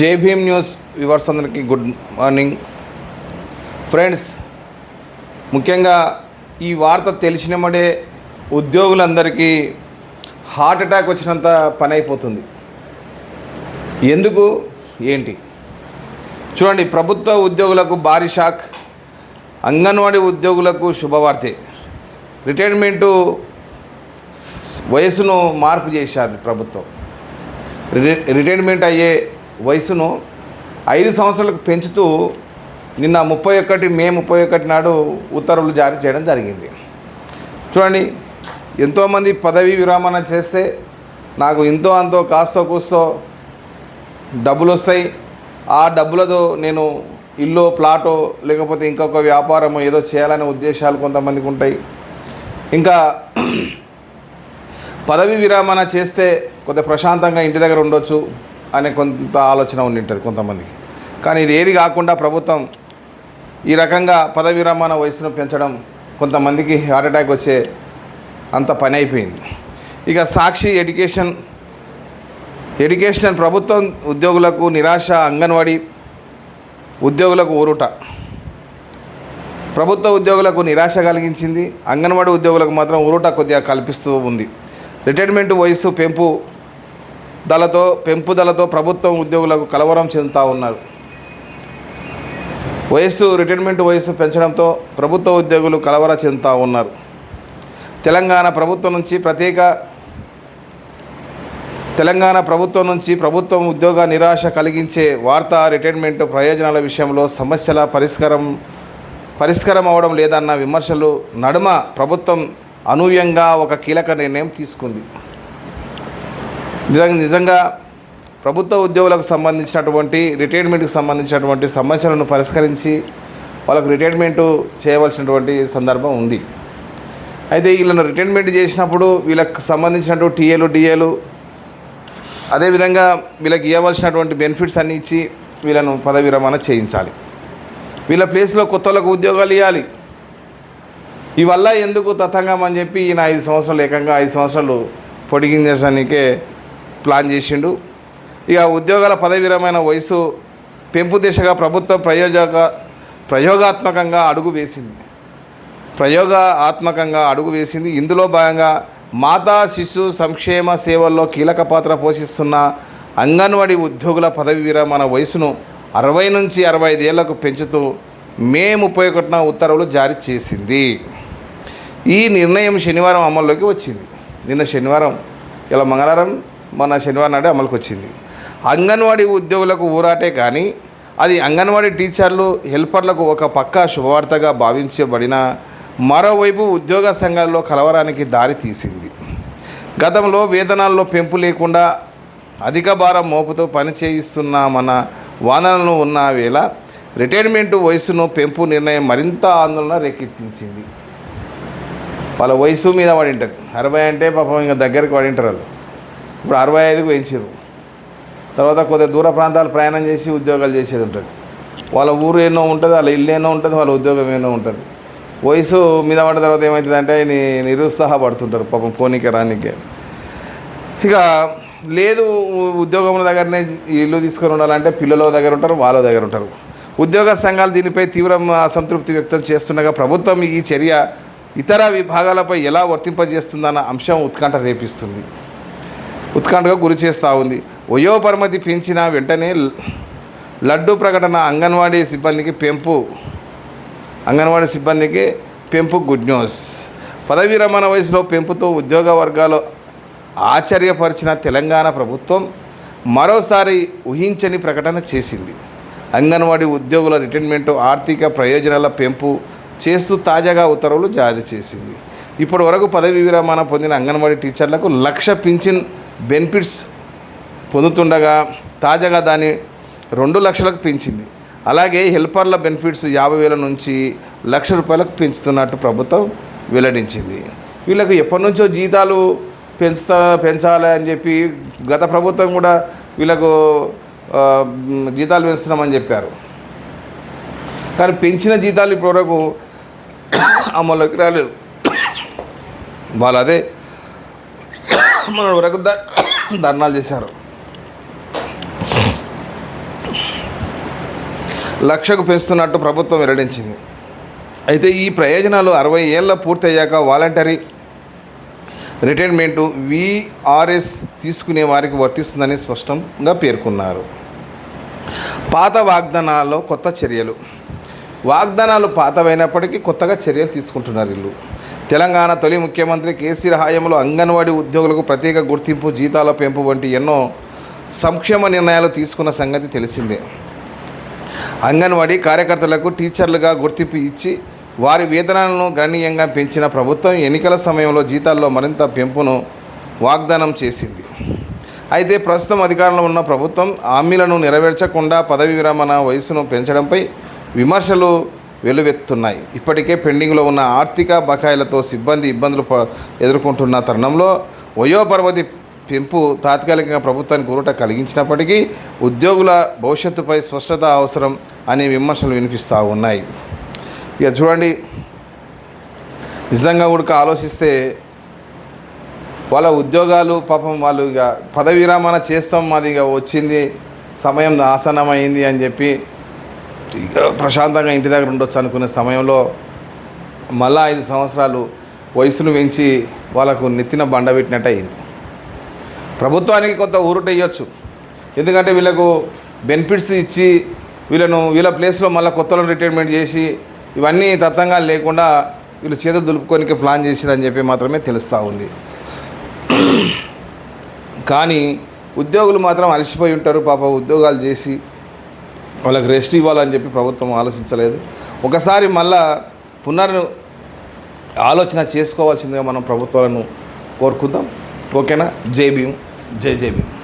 జే news viewers అందరికీ good morning. Friends ముఖ్యంగా ఈ వార్త తెలిసినమడే ఉద్యోగులందరికీ హార్ట్ అటాక్ వచ్చినంత పని అయిపోతుంది ఎందుకు? ఏంటి? చూడండి ప్రభుత్వ ఉద్యోగులకు భారీ షాక్ అంగన్వాడీ ఉద్యోగులకు శుభవార్తే. రిటైర్మెంటు వయసును మార్పు చేశారు ప్రభుత్వం. రిటైర్మెంట్ అయ్యే వయసును ఐదు సంవత్సరాలకు పెంచుతూ నిన్న ముప్పై ఒకటి మే ముప్పై ఒకటి నాడు ఉత్తర్వులు జారీ చేయడం జరిగింది. చూడండి ఎంతోమంది పదవీ విరమణ చేస్తే నాకు ఇంతో అంతో కాస్తో కూస్తో డబ్బులు వస్తాయి ఆ డబ్బులతో నేను ఇల్లు ప్లాటో లేకపోతే ఇంకొక వ్యాపారం ఏదో చేయాలనే ఉద్దేశాలు కొంతమందికి ఉంటాయి. ఇంకా పదవి విరమణ చేస్తే కొంత ప్రశాంతంగా ఇంటి దగ్గర ఉండొచ్చు. అనే కొంత ఆలోచన ఉండి ఉంటుంది కొంతమందికి. కానీ ఇది ఏది కాకుండా ప్రభుత్వం ఈ రకంగా పదవి విరమణ వయసును పెంచడం కొంతమందికి హార్ట్ అటాక్ వచ్చే అంత పని అయిపోయింది. ఇక సాక్షి ఎడ్యుకేషన్ ఎడ్యుకేషన్ ప్రభుత్వం ఉద్యోగులకు నిరాశ అంగన్వాడీ ఉద్యోగులకు ఊరుట. ప్రభుత్వ ఉద్యోగులకు నిరాశ కలిగించింది అంగన్వాడీ ఉద్యోగులకు మాత్రం ఊరుట కొద్దిగా కల్పిస్తూ ఉంది. రిటైర్మెంట్ వయసు పెంపు దళతో పెంపుదలతో ప్రభుత్వం ఉద్యోగులకు కలవరం చెందుతూ ఉన్నారు. వయస్సు రిటైర్మెంట్ వయస్సు పెంచడంతో ప్రభుత్వ ఉద్యోగులు కలవర చెందుతూ ఉన్నారు. తెలంగాణ ప్రభుత్వం నుంచి ప్రత్యేక తెలంగాణ ప్రభుత్వం నుంచి ప్రభుత్వం ఉద్యోగ నిరాశ కలిగించే వార్త రిటైర్మెంట్ ప్రయోజనాల విషయంలో సమస్యల పరిష్కారం పరిష్కారం అవడం లేదన్న విమర్శలు నడుమ ప్రభుత్వం అనూహ్యంగా ఒక కీలక నిర్ణయం తీసుకుంది. నిజంగా నిజంగా ప్రభుత్వ ఉద్యోగులకు సంబంధించినటువంటి రిటైర్మెంట్కి సంబంధించినటువంటి సమస్యలను పరిష్కరించి వాళ్ళకు రిటైర్మెంటు చేయవలసినటువంటి సందర్భం ఉంది. అయితే వీళ్ళను రిటైర్మెంట్ చేసినప్పుడు వీళ్ళకి సంబంధించినటువంటి టీఏలు డిఏలు అదేవిధంగా వీళ్ళకి ఇవ్వవలసినటువంటి బెనిఫిట్స్ అన్నీ ఇచ్చి వీళ్ళను పదవి విరమణ చేయించాలి. వీళ్ళ ప్లేస్లో కొత్త వాళ్ళకు ఉద్యోగాలు ఇవ్వాలి ఇవల్ల ఎందుకు తతంగం అని చెప్పి ఈయన ఐదు సంవత్సరాలు ఏకంగా ఐదు సంవత్సరాలు పొడిగించడానికే ప్లాన్ చేసిండు. ఇక ఉద్యోగాల పదవి విరమైన వయసు పెంపు దిశగా ప్రభుత్వం ప్రయోజక ప్రయోగాత్మకంగా అడుగు వేసింది. ప్రయోగాత్మకంగా అడుగు వేసింది. ఇందులో భాగంగా మాతా శిశు సంక్షేమ సేవల్లో కీలక పాత్ర పోషిస్తున్న అంగన్వాడీ ఉద్యోగుల పదవి విరమణ వయసును అరవై నుంచి అరవై ఐదేళ్ళకు పెంచుతూ మే ముప్పై ఒకటిన ఉత్తర్వులు జారీ చేసింది. ఈ నిర్ణయం శనివారం అమల్లోకి వచ్చింది. నిన్న శనివారం ఇలా మంగళవారం మన శనివారం నాడే అమలుకి వచ్చింది అంగన్వాడీ ఉద్యోగులకు ఊరాటే కానీ అది అంగన్వాడీ టీచర్లు హెల్పర్లకు ఒక పక్క శుభవార్తగా భావించబడిన మరోవైపు ఉద్యోగ సంఘాల్లో కలవరానికి దారి తీసింది. గతంలో వేతనాల్లో పెంపు లేకుండా అధిక భారం మోపుతో పని చేయిస్తున్నామన్న వాదనలు ఉన్న వేళ రిటైర్మెంట్ వయసును పెంపు నిర్ణయం మరింత ఆందోళన రేకెత్తించింది. వాళ్ళ వయసు మీద పడి అరవై అంటే పాపం ఇంకా దగ్గరికి వాడింటారు వాళ్ళు. ఇప్పుడు అరవై ఐదుకు పెంచారు. తర్వాత కొద్దిగా దూర ప్రాంతాలు ప్రయాణం చేసి ఉద్యోగాలు చేసేది ఉంటుంది. వాళ్ళ ఊరు ఎన్నో ఉంటుంది వాళ్ళ ఇల్లు ఎన్నో ఉంటుంది వాళ్ళ ఉద్యోగం ఎన్నో ఉంటుంది. వయసు మీద పడిన తర్వాత ఏమవుతుందంటే ని నిరుత్సాహపడుతుంటారు పాపం పోనీకే రానికే. ఇక లేదు ఉద్యోగం ఉద్యోగముల దగ్గరనే ఇల్లు తీసుకొని ఉండాలంటే పిల్లల దగ్గర ఉంటారు వాళ్ళ దగ్గర ఉంటారు. ఉద్యోగ సంఘాలు దీనిపై తీవ్ర అసంతృప్తి వ్యక్తం చేస్తుండగా ప్రభుత్వం ఈ చర్య ఇతర విభాగాలపై ఎలా వర్తింపజేస్తుందన్న అంశం ఉత్కంఠ రేపిస్తుంది. ఉత్కంఠగా గురి చేస్తూ ఉంది. వయోపరిమితి పెంచిన వెంటనే లడ్డు ప్రకటన అంగన్వాడీ సిబ్బందికి పెంపు అంగన్వాడీ సిబ్బందికి పెంపు గుడ్ న్యూస్. పదవీ విరమణ వయసులో పెంపుతో ఉద్యోగ వర్గాలు ఆశ్చర్యపరిచిన తెలంగాణ ప్రభుత్వం మరోసారి ఊహించని ప్రకటన చేసింది. అంగన్వాడీ ఉద్యోగుల రిటైర్మెంట్ ఆర్థిక ప్రయోజనాల పెంపు చేస్తూ తాజాగా ఉత్తర్వులు జారీ చేసింది. ఇప్పటి వరకు పదవీ విరమణ పొందిన అంగన్వాడీ టీచర్లకు లక్ష పింఛన్ బెనిఫిట్స్ పొందుతుండగా తాజాగా దాన్ని రెండు లక్షలకు పెంచింది. అలాగే హెల్పర్ల బెనిఫిట్స్ యాభై వేల నుంచి లక్ష రూపాయలకు పెంచుతున్నట్టు ప్రభుత్వం వెల్లడించింది. వీళ్ళకు ఎప్పటి నుంచో జీతాలు పెంచుతా పెంచాలి అని చెప్పి గత ప్రభుత్వం కూడా వీళ్ళకు జీతాలు పెంచుతున్నామని చెప్పారు. కానీ పెంచిన జీతాలు ఇప్పటివరకు అమల్లోకి రాలేదు. వాళ్ళు అదే మన వరకు ధర్నాలు చేశారు. లక్షకు పెంచుతున్నట్టు ప్రభుత్వం వెల్లడించింది. అయితే ఈ ప్రయోజనాలు అరవై ఏళ్ళ పూర్తయ్యాక వాలంటరీ రిటైర్మెంటు విఆర్ఎస్ తీసుకునే వారికి వర్తిస్తుందని స్పష్టంగా పేర్కొన్నారు. పాత వాగ్దానాల్లో కొత్త చర్యలు. వాగ్దానాలు పాతవైనప్పటికీ కొత్తగా చర్యలు తీసుకుంటున్నారు వీళ్ళు. తెలంగాణ తొలి ముఖ్యమంత్రి కేసీఆర్ హాయంలో అంగన్వాడీ ఉద్యోగులకు ప్రత్యేక గుర్తింపు జీతాల పెంపు వంటి ఎన్నో సంక్షేమ నిర్ణయాలు తీసుకున్న సంగతి తెలిసిందే. అంగన్వాడీ కార్యకర్తలకు టీచర్లుగా గుర్తింపు ఇచ్చి వారి వేతనాలను గణనీయంగా పెంచిన ప్రభుత్వం ఎన్నికల సమయంలో జీతాల్లో మరింత పెంపును వాగ్దానం చేసింది. అయితే ప్రస్తుతం అధికారంలో ఉన్న ప్రభుత్వం హామీలను నెరవేర్చకుండా పదవి విరమణ వయసును పెంచడంపై విమర్శలు వెలువెత్తున్నాయి. ఇప్పటికే పెండింగ్లో ఉన్న ఆర్థిక బకాయిలతో సిబ్బంది ఇబ్బందులు ఎదుర్కొంటున్న తరుణంలో వయోపరమతి పెంపు తాత్కాలికంగా ప్రభుత్వానికి ఊరట కలిగించినప్పటికీ ఉద్యోగుల భవిష్యత్తుపై స్పష్టత అవసరం అనే విమర్శలు వినిపిస్తూ ఉన్నాయి. ఇక చూడండి నిజంగా కూడా ఆలోచిస్తే వాళ్ళ ఉద్యోగాలు పాపం వాళ్ళు ఇక పదవి విరమణ చేస్తాం మాది ఇక వచ్చింది సమయం ఆసనమైంది అని చెప్పి ప్రశాంతంగా ఇంటి దగ్గర ఉండొచ్చు అనుకునే సమయంలో మళ్ళా ఐదు సంవత్సరాలు వయసును పెంచి వాళ్ళకు నెత్తిన బండ పెట్టినట్టు అయింది ప్రభుత్వానికి కొంత ఊరుట ఇవ్వచ్చు ఎందుకంటే వీళ్ళకు బెనిఫిట్స్ ఇచ్చి వీళ్ళను వీళ్ళ ప్లేస్లో మళ్ళీ కొత్తలో రిటైర్మెంట్ చేసి ఇవన్నీ తత్వంగా లేకుండా వీళ్ళు చేత దులుపుకోనికి ప్లాన్ చేసిరని చెప్పి మాత్రమే తెలుస్తూ ఉంది. కానీ ఉద్యోగులు మాత్రం అలసిపోయి ఉంటారు పాప ఉద్యోగాలు చేసి వాళ్ళకి రెస్ట్ ఇవ్వాలని చెప్పి ప్రభుత్వం ఆలోచించలేదు. ఒకసారి మళ్ళా పునర్ ఆలోచన చేసుకోవాల్సిందిగా మనం ప్రభుత్వాలను కోరుకుందాం. ఓకేనా? జై భీమ్. జై జై భీమ్.